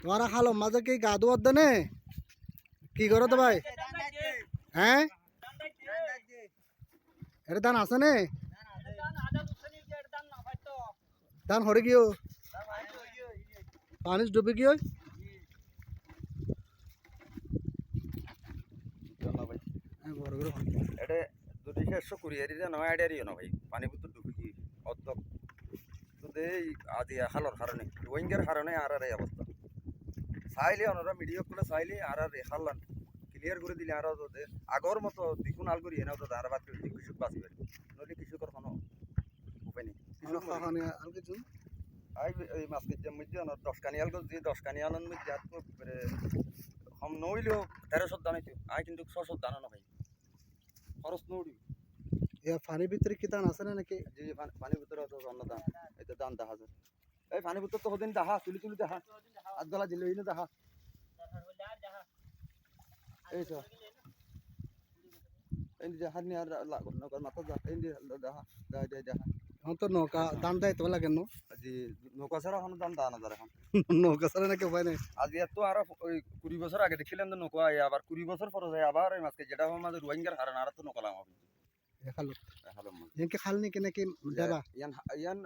তোমারা খালো মাঝে কি গা ধোয়ার দেনে? কি করো তো ভাই? হ্যাঁ? এটা ধান আছে নে? ধান হরে গিয়েও পানি ডুবে গিয়ে। এটা শেষ নয় আইডিয়ারিও না ভাই। পানি ভিতর তো এই আদি হালর কারণে ওয়েঙ্গের কারণে আর আর এই অবস্থা। চাইলে ওনারা মিডিয়া করে চাইলে আর আর হারলান ক্লিয়ার করে দিলে আরও যদি আগর মতো দ্বিগুণ আল করি এনে তো আর বাদ করে কৃষক বাঁচিবে নইলে কৃষকের কোনো উপায় নেই। আই এই মাছ মধ্যে ওনার দশ কানি আল যে দশ কানি আলন মধ্যে আর নইলেও তেরোশো দান আই কিন্তু ছশো দান না ভাই খরচ নৌড়ি পানির ভিতরে কি ধান আছে না নাকি? যে পানি- পানির ভিতরে অন্য দাম এটা দাম দেখা যায় এই পানির ভিতর তো হদিন দেখা তুলি তুলি দেখা হাত গলা দিলে হইলে দেখা। এই তো। এই যে হাত নিয়ে আর নৌকার মাথা এই দেখা দেখা দেখা দেখা। এখন তো নৌকা দান দেয় তো লাগে ন? আজি নৌকা ছাড়া দাম দানা যায় এখন। নৌকা ছাড়া নাকি উপায় নেই? আজ এত আর ওই কুড়ি বছর আগে দেখছিলেন তো নৌকা আবার কুড়ি বছর পরে যায় আবার এই মাছকে যেটা আমাদের রোহিঙ্গার হারান আর তো নৌকা লাগাবো খালো এনকে খাল নাকি নাকি ইয়ান ইয়ান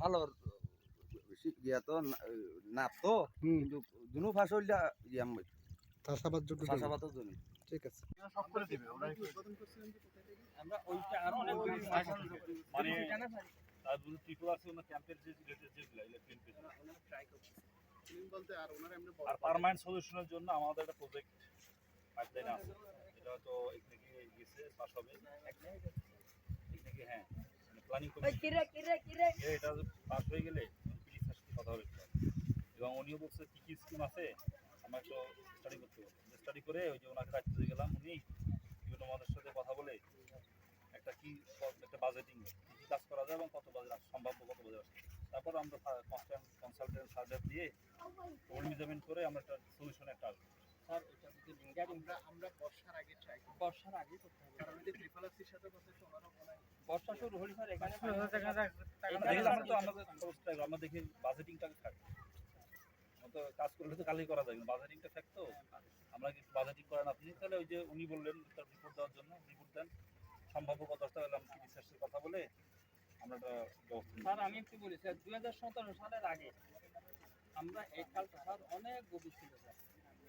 হালর ইয়া তো না তো কিন্তু দুনো ফাঁসলটা ইয়াম চাষাবাদ যোগ্য চাষাবাদও জমি ঠিক আছে। আমরা ওইটা আরও অনেক মানে তার টিপু আছে ওনার ক্যাম্পের যে রিলেটেড যেগুলো ইলেকট্রিক আর পার্মানেন্ট সলিউশনের জন্য আমাদের একটা প্রজেক্ট পাইপলাইন আছে। এটা হয়তো এখানে গিয়ে গেছে পাস হবে। এখানে গিয়ে হ্যাঁ। প্ল্যানিং কমিটি এটা পাস হয়ে গেলে কথা হবে এবং উনিও বলছে, কী কী স্কিম আছে? আমরা একটু স্টাডি করতে হবে। স্টাডি করে ওই যে ওনাকে দায়িত্ব দিয়ে গেলাম, উনি বিভিন্ন মানুষের সাথে কথা বলে একটা কি একটা বাজেটিং কী কী কাজ করা যায় এবং কত বাজেট সম্ভাব্য কত বাজেট আসে। তারপর আমরা কনসালটেন্ট সার্ভে দিয়ে ওল্ড মেজারমেন্ট করে আমরা একটা সলিউশন একটা আসব স্যার এটা যদি লিঙ্গার আমরা আমরা বর্ষার আগে ট্রাই বর্ষার আগে করতে হবে। কারণ যদি ট্রিপল সাথে কথা বলে বর্ষা শুরু হলি স্যার এখানে আমরা তো আমাদের খরচটা আমরা দেখি বাজেটিংটাকে থাকবে তো কাজ করলে তো কালই করা যায় বাজেটিংটা থাকতো আমরা কি বাজেটিং করেন আপনি তাহলে ওই যে উনি বললেন তার রিপোর্ট দেওয়ার জন্য রিপোর্ট দেন। সম্ভাব্য কত আসতে হলে আমি রিসার্চের কথা বলে আমরা একটা ব্যবস্থা নিই। স্যার আমি একটু বলি স্যার দুই হাজার সতেরো সালের আগে আমরা এই কালটা স্যার অনেক গভীর ছিল স্যার।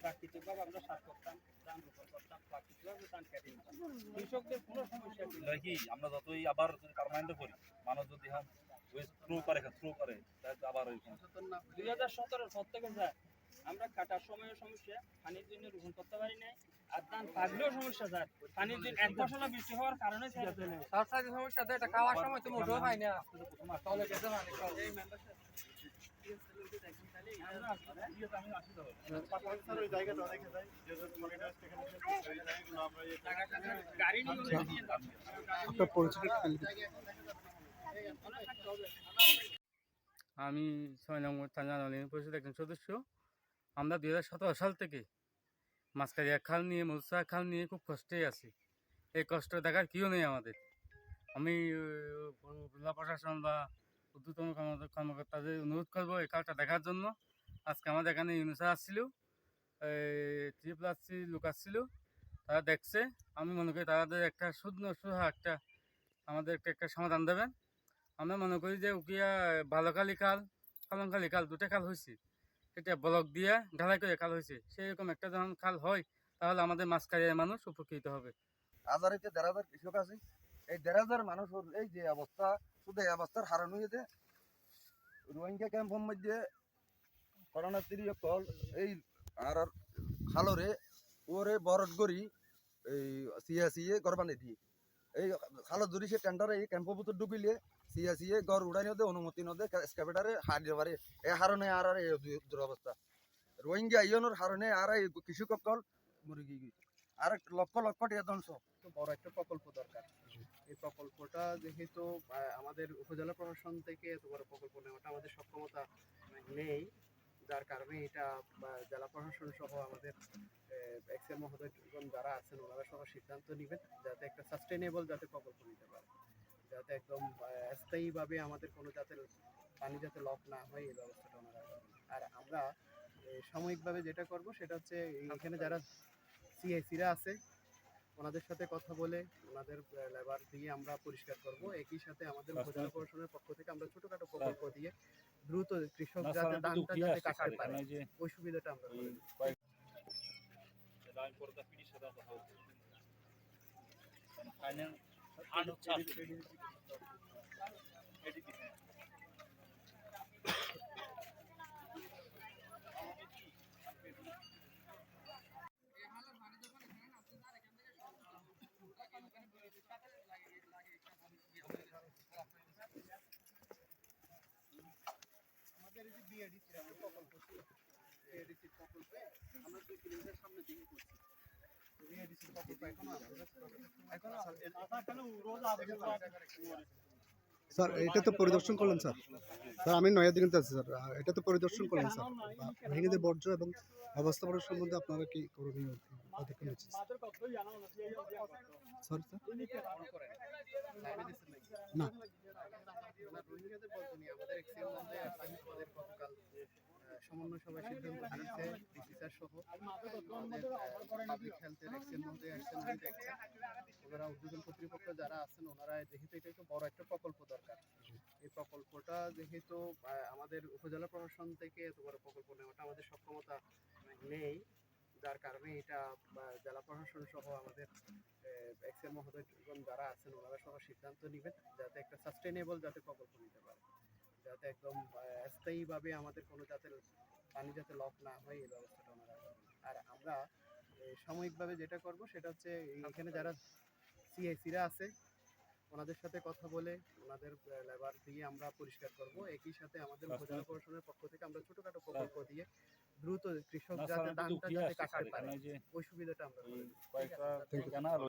প্রাকৃতিকভাবে আমরা সার করতাম ধান রোপণ করতাম প্রাকৃতিকভাবে ধান কেটে নিতাম কৃষকদের কোনো সমস্যা ছিল কি আমরা যতই আবার যদি পারমানেন্ট করি মানুষ যদি হ্যাঁ থ্রো করে থ্রো করে তাহলে আবার ওইরকম। দুই হাজার সতেরোর পর থেকে আমরা কাটার সময়ের সমস্যা পানির জন্য রোপণ করতে পারি নাই। আর ধান পাকলেও সমস্যা স্যার পানির জন্য এক ফসলা বৃষ্টি হওয়ার কারণে স্যার সমস্যা এটা খাওয়ার সময় তুমি উঠেও পাই না। তাহলে আমি ছয় নম্বর থানা একজন সদস্য আমরা দুই হাজার সতেরো সাল থেকে মাঝখারিয়া খাল নিয়ে মৌসা খাল নিয়ে খুব কষ্টে আছি এই কষ্ট দেখার কেউ নেই আমাদের আমি জেলা প্রশাসন বা ঊর্ধ্বতন কর্ম- কর্মকর্তাদের অনুরোধ করব এই কাজটা দেখার জন্য। আজকে আমাদের এখানে ইউনুসা আসছিল থ্রি প্লাস থ্রি লোক আসছিল, তারা দেখছে। আমি মনে করি তাদের একটা শুদ্ধ সুহা একটা আমাদের একটা একটা সমাধান দেবেন। আমরা মনে করি যে উকিয়া বালকালি খাল কলমকালি খাল দুটা খাল হয়েছে এটা ব্লক দিয়ে ঢালাই করে খাল হয়েছে সেরকম একটা যখন খাল হয়, তাহলে আমাদের মাঝখারিয়ার মানুষ উপকৃত হবে। হাজারিতে দেড় হাজার কৃষক আছে। এই দেড় হাজার মানুষের এই যে অবস্থা এই অবস্থার হারান হয়েছে রোহিঙ্গা ক্যাম্পের মধ্যে করোনাতিরি কল, এই আর খালরে ওরে বরড করি এই সিয়া সিয়ে ঘর বানিয়ে দিয়ে। এই খালো ধরি সে টেন্ডারে এই ক্যাম্পের ভিতর ঢুকিলে সিয়া সিয়ে ঘর উড়াই নদে, অনুমতি নদে স্ক্যাপেটারে হার দিতে পারে এই হারণে আর আর এই দুরবস্থা। রোহিঙ্গা ইয়নোর হারণে আর এই কৃষক কল মুরগি। আর লক্ষ লক্ষ টাকা ধ্বংস। বড় একটা প্রকল্প দরকার। এই প্রকল্পটা যেহেতু আমাদের উপজেলা প্রশাসন থেকে এত বড় প্রকল্প নেওয়াটা আমাদের সক্ষমতা নেই। যার কারণে এটা জেলা প্রশাসন সহ আমাদের এক্সএম মহোদয়গণ যারা আছেন ওনারা সহ সিদ্ধান্ত নেবেন যাতে একটা সাস্টেনেবল যাতে প্রকল্প নিতে পারে। যাতে একদম স্থায়ীভাবে আমাদের কোনো যাতে পানি যাতে লক না হয় এই ব্যবস্থাটা ওনারা। আর আমরা সাময়িকভাবে যেটা করব সেটা হচ্ছে এখানে যারা সিআইসিরা আছে ওনাদের সাথে কথা বলে ওনাদের লেবার দিয়ে আমরা পরিষ্কার করব। একই সাথে আমাদের উপজেলা প্রশাসনের পক্ষ থেকে আমরা ছোটখাটো প্রকল্প দিয়ে দ্রুত কৃষক যাতে ধানটা যাতে কাটতে পারে ওই সুবিধাটা আমরা করে ফাইনাল স্যার, এটা তো পরিদর্শন করলেন, স্যার। স্যার, আমি নয়া দিকে আছি, স্যার। এটা তো পরিদর্শন করলেন, স্যার। রোহিঙ্গাদের বর্জ্য এবং ব্যবস্থাপনার সম্বন্ধে আপনারা কি করণীয় পদক্ষেপ নিচ্ছেন? স্যার? না। সমন্বয় সভায় সিদ্ধান্ত নিয়েছে ডিসিসার সহ পাবলিক হেলথের এক্সিএম মধ্যে উনি দেখছেন। ওনারা উদ্বোধন কর্তৃপক্ষ যারা আছেন, ওনারা যেহেতু এটা একটু বড় একটা প্রকল্প দরকার। এই প্রকল্পটা যেহেতু আমাদের উপজেলা প্রশাসন থেকে এত বড় প্রকল্প নেওয়াটা আমাদের সক্ষমতা নেই। যার কারণে এটা জেলা প্রশাসন সহ আমাদের এক্সেল মহোদয়গণ যারা আছেন, ওনারা সহ সিদ্ধান্ত নেবেন, যাতে একটা সাস্টেনেবল যাতে প্রকল্প নিতে পারে। যাতে একদম স্থায়ীভাবে আমাদের কোনো যাতে পানি যাতে লক না হয় এই ব্যবস্থাটা ওনারা আর আমরা সাময়িকভাবে যেটা করব সেটা হচ্ছে এখানে যারা সিআইসিরা আছে ওনাদের সাথে কথা বলে ওনাদের লেবার দিয়ে আমরা পরিষ্কার করব। একই সাথে আমাদের উপজেলা প্রশাসনের পক্ষ থেকে আমরা ছোটখাটো প্রকল্প দিয়ে দ্রুত কৃষক যাতে ধানটা যাতে কাটতে পারে। ওই সুবিধাটা আমরা